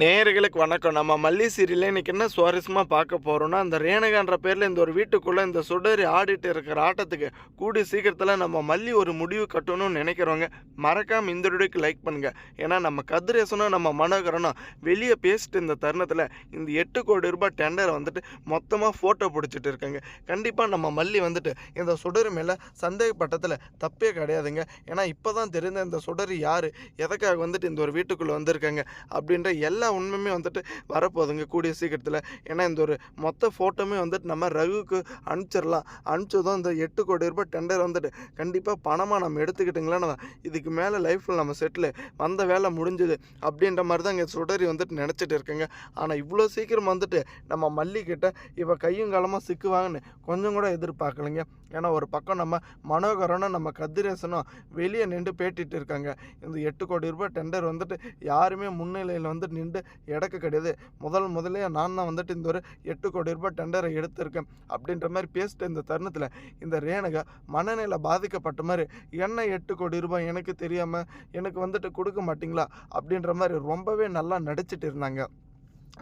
நேர்களுக்கு வணக்கம். நம்ம மல்லி சீரியலில் இன்னைக்கு என்ன சுவாரஸ்யமாக பார்க்க போகிறோம்னா அந்த ரேணுகான்ற பேரில் இந்த ஒரு வீட்டுக்குள்ளே இந்த சுடரி ஆடிட்டு இருக்கிற ஆட்டத்துக்கு கூடி சீக்கிரத்தில் நம்ம மல்லி ஒரு முடிவு கட்டணும்னு நினைக்கிறவங்க மறக்காமல் இந்த வீடியோக்கு லைக் பண்ணுங்கள் ஏன்னா நம்ம கதிரேசனும் நம்ம மனோகரனும் வெளியே பேசிட்டு இந்த தருணத்தில் இந்த எட்டு கோடி ரூபாய் டெண்டரை வந்துட்டு மொத்தமாக ஃபோட்டோ பிடிச்சிட்டு இருக்காங்க. கண்டிப்பாக நம்ம மல்லி வந்துட்டு இந்த சுடர் மேலே சந்தேகப்பட்டத்தில் தப்பே கிடையாதுங்க. ஏன்னா இப்போ தான் தெரிந்த இந்த சுடர் யார்? எதுக்காக வந்துட்டு இந்த ஒரு வீட்டுக்குள்ளே வந்திருக்காங்க? அப்படின்ற எல்லா எல்லா உண்மையுமே வந்துட்டு வரப்போகுதுங்க கூடிய சீக்கிரத்தில். ஏன்னா இந்த ஒரு மொத்த ஃபோட்டோமே வந்துட்டு நம்ம ரகுக்கு அனுப்பிச்சிடலாம் அனுப்பிச்சதும் இந்த எட்டு கோடி ரூபாய் டெண்டர் வந்துட்டு கண்டிப்பாக பணமாக நம்ம எடுத்துக்கிட்டிங்களா இதுக்கு மேலே லைஃப்பில் நம்ம செட்டில் வந்த வேலை முடிஞ்சுது அப்படின்ற மாதிரி தான் இங்கே சுடரி வந்துட்டு நினச்சிட்டு இருக்கேங்க. ஆனால் இவ்வளோ சீக்கிரம் வந்துட்டு நம்ம மல்லிக்கிட்ட இவ கையும் காலமாக சிக்குவாங்கன்னு கொஞ்சம் கூட எதிர்பார்க்கலைங்க. ஏன்னா ஒரு பக்கம் நம்ம மனோகரனும் நம்ம கதிரேசனும் வெளியே நின்று பேட்டிட்டு இருக்காங்க. இந்த எட்டு கோடி ரூபாய் டெண்டர் வந்துட்டு யாருமே முன்னிலையில் வந்து நின்று இடக்கு கிடையாது. முதல் முதலே நான் தான் வந்துட்டு இந்த ஒரு எட்டு கோடி ரூபாய் டெண்டரை எடுத்திருக்கேன் அப்படின்ற மாதிரி பேசிட்டு இந்த தருணத்தில் இந்த ரேணுகா மனநிலை பாதிக்கப்பட்ட மாதிரி என்ன எட்டு கோடி ரூபாய் எனக்கு தெரியாமல் எனக்கு வந்துட்டு கொடுக்க மாட்டீங்களா? அப்படின்ற மாதிரி ரொம்பவே நல்லா நடிச்சிட்டு இருந்தாங்க.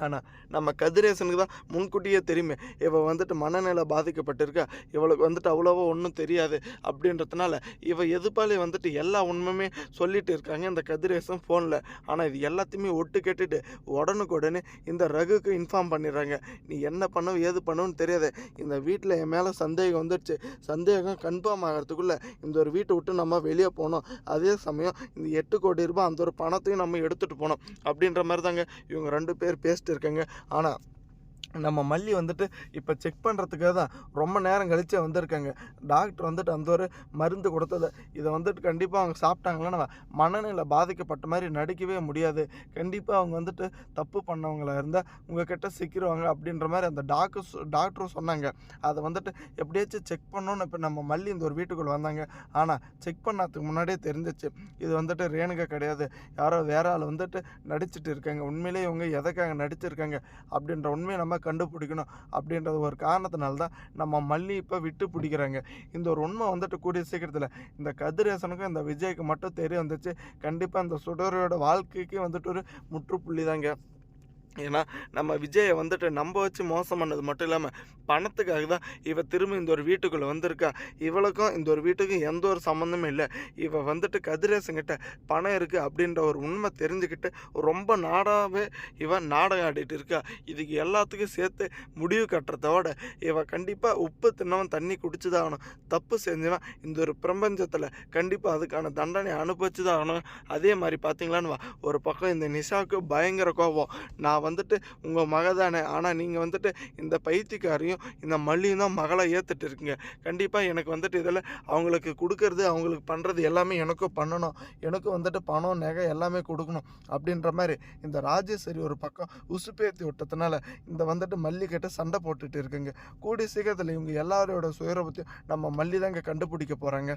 ஆனால் நம்ம கதிரேசனுக்கு தான் முன்கூட்டியே தெரியுமே இவள் வந்துட்டு மனநிலை பாதிக்கப்பட்டிருக்கா இவளுக்கு வந்துட்டு அவ்வளோவா ஒன்றும் தெரியாது அப்படின்றதுனால இவள் எதுப்பாலே வந்துட்டு எல்லா உண்மையுமே சொல்லிட்டு இருக்காங்க இந்த கதிரேசன் ஃபோனில் ஆனால் இது எல்லாத்தையுமே ஒட்டு கேட்டுட்டு உடனுக்குடனே இந்த ரகுக்கு இன்ஃபார்ம் பண்ணிடுறாங்க. நீ என்ன பண்ணவும் ஏது பண்ணவும் தெரியாது. இந்த வீட்டில் என் மேலே சந்தேகம் வந்துடுச்சு சந்தேகம் கன்ஃபார்ம் ஆகிறதுக்குள்ளே இந்த ஒரு வீட்டை விட்டு நம்ம வெளியே போனோம். அதே சமயம் இந்த எட்டு கோடி ரூபாய் அந்த ஒரு பணத்தையும் நம்ம எடுத்துகிட்டு போனோம். அப்படின்ற மாதிரி தாங்க இவங்க ரெண்டு பேர் பேசிட்டு இருக்காங்க. ஆனால் நம்ம மல்லி வந்துட்டு இப்போ செக் பண்ணுறதுக்காக தான் ரொம்ப நேரம் கழிச்சே வந்திருக்காங்க. டாக்டர் வந்துட்டு அந்த ஒரு மருந்து கொடுத்தது. இதை வந்துட்டு கண்டிப்பாக அவங்க சாப்பிட்டாங்கன்னா மனநிலை பாதிக்கப்பட்ட மாதிரி நடிக்கவே முடியாது. கண்டிப்பாக அவங்க வந்துட்டு தப்பு பண்ணவங்களா இருந்தால் உங்ககிட்ட சிக்கிடுவாங்க அப்படின்ற மாதிரி அந்த டாக்டர் டாக்டரும் சொன்னாங்க. அதை வந்துட்டு எப்படியாச்சும் செக் பண்ணோன்னு இப்போ நம்ம மல்லி இந்த ஒரு வீட்டுக்குள்ளே வந்தாங்க. ஆனால் செக் பண்ணதுக்கு முன்னாடியே தெரிஞ்சிச்சு. இது வந்துட்டு ரேணுகா கிடையாது. யாரோ வேற ஆள் வந்துட்டு நடிச்சிட்டு இருக்காங்க. உண்மையிலேயே இவங்க எதற்காக நடிச்சிருக்காங்க அப்படின்ற உண்மையை நம்ம கண்டுபிடிக்கணும் அப்படின்றது ஒரு காரணத்தினால தான் நம்ம மல்லி இப்போ விட்டு பிடிக்கிறாங்க. இந்த ஒரு உண்மை வந்துட்டு கூடிய சீக்கிரத்தில் இந்த கதிரேசனுக்கும் இந்த விஜய்க்கு மட்டும் தெரிய வந்துச்சு. கண்டிப்பாக இந்த சுடரோட வாழ்க்கைக்கு வந்துட்டு ஒரு முற்றுப்புள்ளி தாங்க ஏன்னா நம்ம விஜயை வந்துட்டு நம்ம வச்சு மோசம் பண்ணது மட்டும் இல்லாமல் பணத்துக்காக தான் இவ திரும்ப இந்த ஒரு வீட்டுக்குள்ளே வந்திருக்கா. இவளுக்கும் இந்த ஒரு வீட்டுக்கும் எந்த ஒரு சம்மந்தமும் இல்லை. இவள் வந்துட்டு கதிரேசங்கிட்ட பணம் இருக்குது அப்படின்ற ஒரு உண்மை தெரிஞ்சுக்கிட்டு ரொம்ப நாடாகவே இவன் நாடகம் ஆடிட்டு இருக்கா. இதுக்கு எல்லாத்துக்கும் சேர்த்து முடிவு கட்டுறதோட இவள் கண்டிப்பாக உப்பு தின்னவன் தண்ணி குடிச்சு தான் ஆகணும். தப்பு செஞ்சவன் இந்த ஒரு பிரபஞ்சத்தில் கண்டிப்பாக அதுக்கான தண்டனை அனுபவிச்சு தான் ஆகணும். அதே மாதிரி பார்த்தீங்களான்னு வா ஒரு பக்கம் இந்த நிஷாவுக்கு பயங்கர கோபம். நான் வந்துட்டு உங்கள் மக தானே. ஆனால் நீங்கள் வந்துட்டு இந்த பைத்தியக்காரையும் இந்த மல்லியும் தான் மகளை ஏற்றுட்டு இருக்கீங்க. கண்டிப்பாக எனக்கு வந்துட்டு இதில் அவங்களுக்கு கொடுக்கறது அவங்களுக்கு பண்ணுறது எல்லாமே எனக்கும் பண்ணணும். எனக்கும் வந்துட்டு பணம் நகை எல்லாமே கொடுக்கணும் அப்படின்ற மாதிரி இந்த ராஜேஸ்வரி ஒரு பக்கம் உசுப்பேத்தி விட்டதுனால இந்த வந்துட்டு மல்லிக்கிட்ட சண்டை போட்டுட்டு இருக்குங்க. கூடிய சீக்கிரத்தில் இவங்க எல்லாரோட சுயரபத்தையும் நம்ம மல்லி தாங்க கண்டுபிடிக்க போகிறாங்க